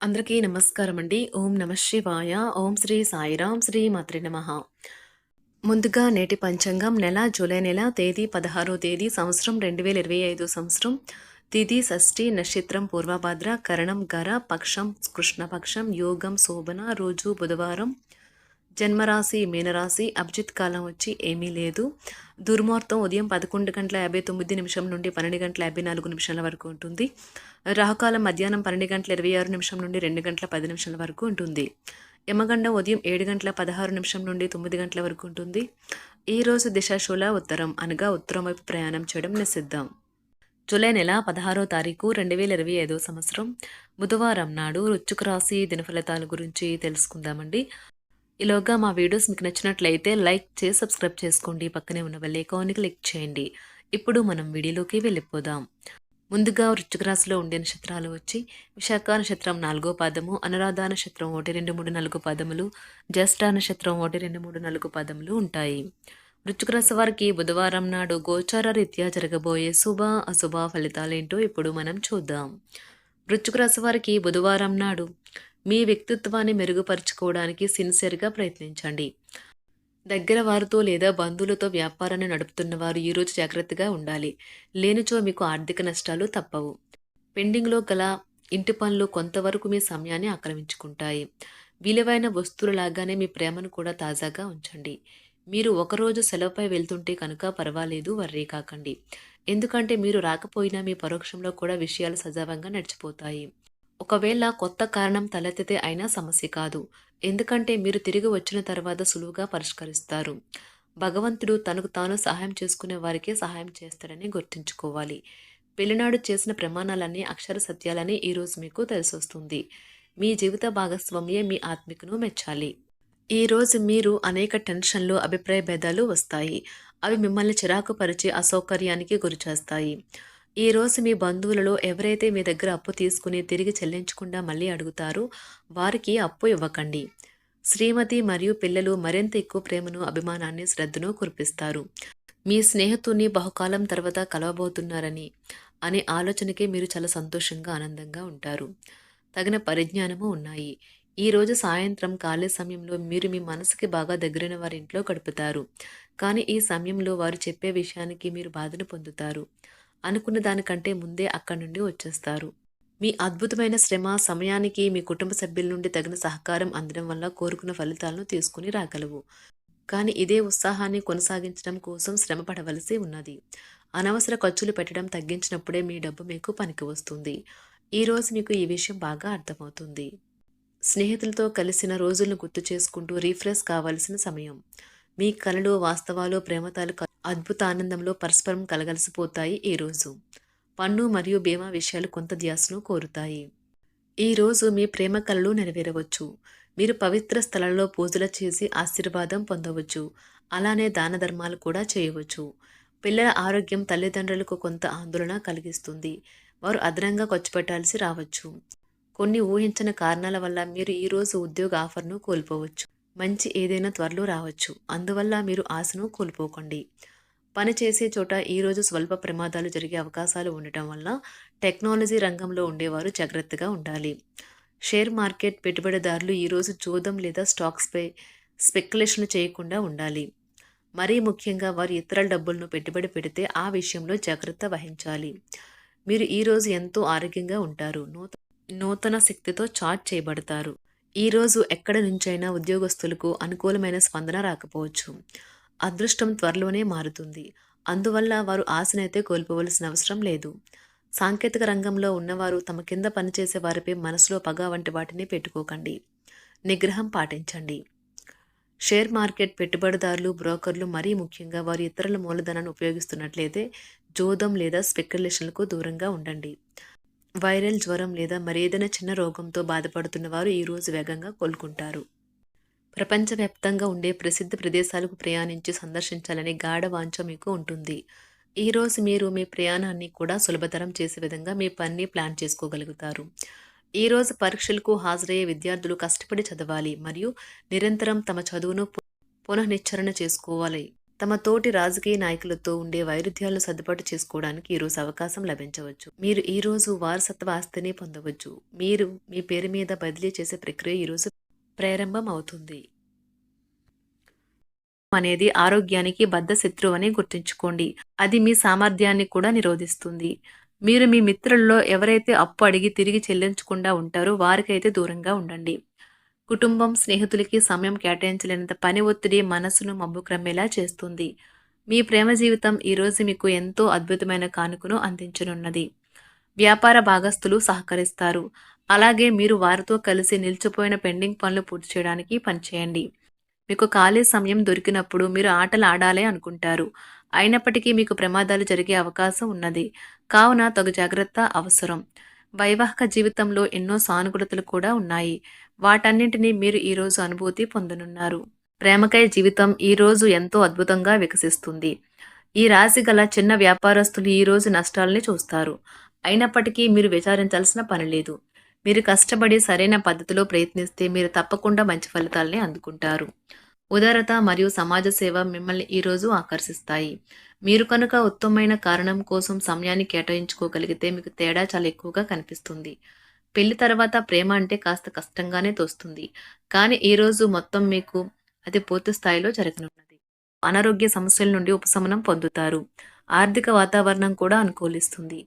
అందరికీ నమస్కారం అండి ఓం నమ శివాయ. ఓం శ్రీ సాయిరాం శ్రీ మాత్రి నమ. ముందుగా నేటి పంచాంగం నెల జూలై నెల తేదీ పదహారో తేదీ సంవత్సరం రెండు వేల ఇరవై ఐదు సంవత్సరం. తిథి షష్ఠి నక్షత్రం పూర్వభద్ర కరణం గర పక్షం కృష్ణపక్షం యోగం శోభన రోజు బుధవారం. జన్మరాశి మీనరాశి అభిజిత్ కాలం వచ్చి ఏమీ లేదు. దుర్మార్తం ఉదయం పదకొండు గంటల యాభై తొమ్మిది నిమిషం నుండి పన్నెండు గంటల యాభై నాలుగు నిమిషాల వరకు ఉంటుంది. రాహుకాలం మధ్యాహ్నం పన్నెండు గంటల ఇరవై ఆరు నిమిషం నుండి రెండు గంటల పది నిమిషాల వరకు ఉంటుంది. యమగండం ఉదయం ఏడు గంటల పదహారు నిమిషం నుండి తొమ్మిది గంటల వరకు ఉంటుంది. ఈ రోజు దిశాశూల ఉత్తరం అనగా ఉత్తరం వైపు ప్రయాణం చేయడం నిషిద్ధం. జూలై నెల పదహారో తారీఖు రెండు వేల ఇరవై ఐదో సంవత్సరం. బుధవారం నాడు రుచుకు రాశి దినఫలితాల గురించి తెలుసుకుందామండి. ఈలోగా మా వీడియోస్ మీకు నచ్చినట్లయితే లైక్ చేసి సబ్స్క్రైబ్ చేసుకోండి. పక్కనే ఉన్న బెల్ ఐకాన్ని క్లిక్ చేయండి. ఇప్పుడు మనం వీడియోలోకి వెళ్ళిపోదాం. ముందుగా వృశ్చిక రాశిలో ఉండే నక్షత్రాలు వచ్చి విశాఖ నక్షత్రం నాలుగో పాదము అనురాధ నక్షత్రం ఒకటి రెండు మూడు నాలుగు పదములు జ్యేష్ఠ నక్షత్రం ఒకటి రెండు మూడు నాలుగు పదములు ఉంటాయి. వృశ్చిక రాశి వారికి బుధవారం నాడు గోచార రీత్యా జరగబోయే శుభ అశుభ ఫలితాలేంటో ఇప్పుడు మనం చూద్దాం. వృశ్చిక రాశి వారికి బుధవారం నాడు మీ వ్యక్తిత్వాన్ని మెరుగుపరుచుకోవడానికి సిన్సియర్గా ప్రయత్నించండి. దగ్గర వారితో లేదా బంధువులతో వ్యాపారాన్ని నడుపుతున్న వారు ఈరోజు జాగ్రత్తగా ఉండాలి. లేనిచో మీకు ఆర్థిక నష్టాలు తప్పవు. పెండింగ్లో గల ఇంటి పనులు కొంతవరకు మీ సమయాన్ని ఆక్రమించుకుంటాయి. విలువైన వస్తువులు లాగానే మీ ప్రేమను కూడా తాజాగా ఉంచండి. మీరు ఒకరోజు సెలవుపై వెళ్తుంటే కనుక పర్వాలేదు వర్రీ కాకండి. ఎందుకంటే మీరు రాకపోయినా మీ పరోక్షంలో కూడా విషయాలు సజావంగా నడిచిపోతాయి. ఒకవేళ కొత్త కారణం తలెత్తితే అయినా సమస్య కాదు. ఎందుకంటే మీరు తిరిగి వచ్చిన తర్వాత సులువుగా పరిష్కరిస్తారు. భగవంతుడు తనకు తాను సహాయం చేసుకునే వారికే సహాయం చేస్తాడని గుర్తుంచుకోవాలి. పెళ్ళినాడు చేసిన ప్రమాణాలన్నీ అక్షర సత్యాలని ఈరోజు మీకు తెలిసొస్తుంది. మీ జీవిత భాగస్వామ్యే మీ ఆత్మికను మెచ్చాలి. ఈరోజు మీరు అనేక టెన్షన్లు అభిప్రాయ భేదాలు వస్తాయి. అవి మిమ్మల్ని చిరాకు పరిచి అసౌకర్యానికి గురిచేస్తాయి. ఈరోజు మీ బంధువులలో ఎవరైతే మీ దగ్గర అప్పు తీసుకుని తిరిగి చెల్లించకుండా మళ్ళీ అడుగుతారో వారికి అప్పు ఇవ్వకండి. శ్రీమతి మరియు పిల్లలు మరింత ఎక్కువ ప్రేమను అభిమానాన్ని శ్రద్ధను కురిపిస్తారు. మీ స్నేహితుని బహుకాలం తర్వాత కలవబోతున్నారని అనే ఆలోచనకే మీరు చాలా సంతోషంగా ఆనందంగా ఉంటారు. తగిన పరిజ్ఞానము ఉన్నాయి. ఈరోజు సాయంత్రం ఖాళీ సమయంలో మీరు మీ మనసుకి బాగా దగ్గరైన వారి ఇంట్లో గడుపుతారు. కానీ ఈ సమయంలో వారు చెప్పే విషయానికి మీరు బాధను పొందుతారు. అనుకున్న దానికంటే ముందే అక్కడి నుండి వచ్చేస్తారు. మీ అద్భుతమైన శ్రమ సమయానికి మీ కుటుంబ సభ్యుల నుండి తగిన సహకారం అందడం వల్ల కోరుకున్న ఫలితాలను తీసుకుని రాగలవు. కానీ ఇదే ఉత్సాహాన్ని కొనసాగించడం కోసం శ్రమ పడవలసి ఉన్నది. అనవసర ఖర్చులు పెట్టడం తగ్గించినప్పుడే మీ డబ్బు మీకు పనికి వస్తుంది. ఈరోజు మీకు ఈ విషయం బాగా అర్థమవుతుంది. స్నేహితులతో కలిసిన రోజులను గుర్తు చేసుకుంటూ రీఫ్రెష్ కావాల్సిన సమయం. మీ కళలు వాస్తవాలు ప్రేమతాలు అద్భుత ఆనందంలో పరస్పరం కలగలిసిపోతాయి ఈరోజు పన్ను మరియు బీమా విషయాలు కొంత ధ్యాసను కోరుతాయి. ఈరోజు మీ ప్రేమ కళలు నెరవేరవచ్చు. మీరు పవిత్ర స్థలంలో పూజలు చేసి ఆశీర్వాదం పొందవచ్చు. అలానే దాన ధర్మాలు కూడా చేయవచ్చు. పిల్లల ఆరోగ్యం తల్లిదండ్రులకు కొంత ఆందోళన కలిగిస్తుంది. వారు అదనంగా ఖర్చు పెట్టాల్సి రావచ్చు. కొన్ని ఊహించిన కారణాల వల్ల మీరు ఈరోజు ఉద్యోగ ఆఫర్ను కోల్పోవచ్చు. మంచి ఏదైనా త్వరలో రావచ్చు. అందువల్ల మీరు ఆశను కోల్పోకండి. పని చేసే చోట ఈరోజు స్వల్ప ప్రమాదాలు జరిగే అవకాశాలు ఉండటం వల్ల టెక్నాలజీ రంగంలో ఉండేవారు జాగ్రత్తగా ఉండాలి. షేర్ మార్కెట్ పెట్టుబడిదారులు ఈరోజు జోదం లేదా స్టాక్స్పై స్పెక్యులేషన్లు చేయకుండా ఉండాలి. మరీ ముఖ్యంగా వారు ఇతరుల డబ్బులను పెట్టుబడి పెడితే ఆ విషయంలో జాగ్రత్త వహించాలి. మీరు ఈరోజు ఎంతో ఆరోగ్యంగా ఉంటారు. నూత నూతన శక్తితో చార్జ్ చేయబడతారు. ఈరోజు ఎక్కడి నుంచైనా ఉద్యోగస్తులకు అనుకూలమైన స్పందన రాకపోవచ్చు. అదృష్టం త్వరలోనే మారుతుంది. అందువల్ల వారు ఆశనైతే కోల్పోవలసిన అవసరం లేదు. సాంకేతిక రంగంలో ఉన్నవారు తమ కింద పనిచేసే వారిపై మనసులో పగ వంటి వాటిని పెట్టుకోకండి. నిగ్రహం పాటించండి. షేర్ మార్కెట్ పెట్టుబడిదారులు బ్రోకర్లు మరీ ముఖ్యంగా వారు ఇతరుల మూలధనాన్ని ఉపయోగిస్తున్నట్లయితే జోదం లేదా స్పెక్యులేషన్లకు దూరంగా ఉండండి. వైరల్ జ్వరం లేదా మరేదైనా చిన్న రోగంతో బాధపడుతున్న వారు ఈరోజు వేగంగా కోలుకుంటారు. ప్రపంచవ్యాప్తంగా ఉండే ప్రసిద్ధ ప్రదేశాలకు ప్రయాణించి సందర్శించాలనే గాఢ వాంఛ మీకు ఉంటుంది. ఈరోజు మీరు మీ ప్రయాణాన్ని కూడా సులభతరం చేసే విధంగా మీ పనిని ప్లాన్ చేసుకోగలుగుతారు. ఈరోజు పరీక్షలకు హాజరయ్యే విద్యార్థులు కష్టపడి చదవాలి మరియు నిరంతరం తమ చదువును పునఃనిశ్చరణ చేసుకోవాలి. తమ తోటి రాజకీయ నాయకులతో ఉండే వైరుధ్యాలను సర్దుబాటు చేసుకోవడానికి ఈరోజు అవకాశం లభించవచ్చు. మీరు ఈరోజు వారసత్వ ఆస్తిని పొందవచ్చు. మీరు మీ పేరు మీద బదిలీ చేసే ప్రక్రియ ఈరోజు ప్రారంభం అవుతుంది అనేది ఆరోగ్యానికి బద్ధ శత్రువు అని గుర్తుంచుకోండి. అది మీ సామర్థ్యాన్ని కూడా నిరోధిస్తుంది. మీరు మీ మిత్రుల్లో ఎవరైతే అప్పు అడిగి తిరిగి చెల్లించకుండా ఉంటారో వారికైతే దూరంగా ఉండండి. కుటుంబం స్నేహితులకి సమయం కేటాయించలేనంత పని ఒత్తిడి మనసును మబ్బుక్రమ్మేలా చేస్తుంది. మీ ప్రేమ జీవితం ఈరోజు మీకు ఎంతో అద్భుతమైన కానుకను అందించనున్నది. వ్యాపార భాగస్తులు సహకరిస్తారు. అలాగే మీరు వారితో కలిసి నిలిచిపోయిన పెండింగ్ పనులు పూర్తి చేయడానికి పనిచేయండి. మీకు ఖాళీ సమయం దొరికినప్పుడు మీరు ఆటలు ఆడాలి అనుకుంటారు. అయినప్పటికీ మీకు ప్రమాదాలు జరిగే అవకాశం ఉన్నది. కావున తగు జాగ్రత్త అవసరం. వైవాహిక జీవితంలో ఎన్నో సానుకూలతలు కూడా ఉన్నాయి. వాటన్నింటినీ మీరు ఈరోజు అనుభూతి పొందనున్నారు. ప్రేమకై జీవితం ఈరోజు ఎంతో అద్భుతంగా వికసిస్తుంది. ఈ రాశి గల చిన్న వ్యాపారస్తులు ఈరోజు నష్టాలని చూస్తారు. అయినప్పటికీ మీరు విచారించాల్సిన పని లేదు. మీరు కష్టపడి సరైన పద్ధతిలో ప్రయత్నిస్తే మీరు తప్పకుండా మంచి ఫలితాలని అందుకుంటారు. ఉదారత మరియు సమాజ సేవ మిమ్మల్ని ఈరోజు ఆకర్షిస్తాయి. మీరు కనుక ఉత్తమమైన కారణం కోసం సమయాన్ని కేటాయించుకోగలిగితే మీకు తేడా చాలా ఎక్కువగా కనిపిస్తుంది. పెళ్ళి తర్వాత ప్రేమ అంటే కాస్త కష్టంగానే తోస్తుంది. కానీ ఈరోజు మొత్తం మీకు అది పూర్తి స్థాయిలో జరగనున్నది. అనారోగ్య సమస్యల నుండి ఉపశమనం పొందుతారు. ఆర్థిక వాతావరణం కూడా అనుకూలిస్తుంది.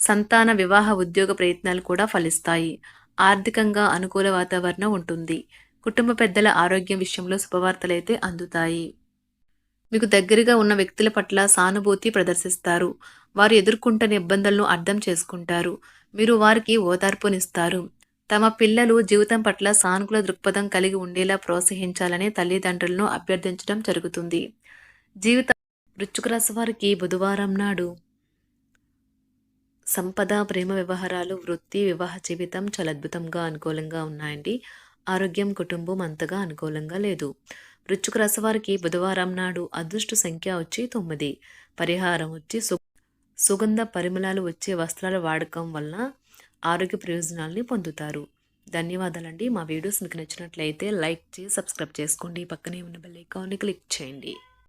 సంతాన వివాహ ఉద్యోగ ప్రయత్నాలు కూడా ఫలిస్తాయి. ఆర్థికంగా అనుకూల వాతావరణం ఉంటుంది. కుటుంబ పెద్దల ఆరోగ్యం విషయంలో శుభవార్తలైతే అందుతాయి. మీకు దగ్గరగా ఉన్న వ్యక్తుల పట్ల సానుభూతి ప్రదర్శిస్తారు. వారు ఎదుర్కొంటున్న ఇబ్బందులను అర్థం చేసుకుంటారు. మీరు వారికి ఓదార్పునిస్తారు. తమ పిల్లలు జీవితం పట్ల సానుకూల దృక్పథం కలిగి ఉండేలా ప్రోత్సహించాలని తల్లిదండ్రులను అభ్యర్థించడం జరుగుతుంది. జీవిత వృచ్చుక రాశి వారికి బుధవారం నాడు సంపద ప్రేమ వ్యవహారాలు వృత్తి వివాహ జీవితం చాలా అద్భుతంగా అనుకూలంగా ఉన్నాయండి. ఆరోగ్యం కుటుంబం అంతగా అనుకూలంగా లేదు. వృచ్చుక రాశి వారికి బుధవారం నాడు అదృష్ట సంఖ్య వచ్చి తొమ్మిది. పరిహారం వచ్చి సు సుగంధ పరిమళాలు వచ్చే వస్త్రాల వాడకం వలన ఆరోగ్య ప్రయోజనాల్ని పొందుతారు. ధన్యవాదాలండి. మా వీడియోస్ మీకు నచ్చినట్లయితే లైక్ చేసి సబ్స్క్రైబ్ చేసుకోండి. పక్కనే ఉన్న బెల్ ఐకాన్ని క్లిక్ చేయండి.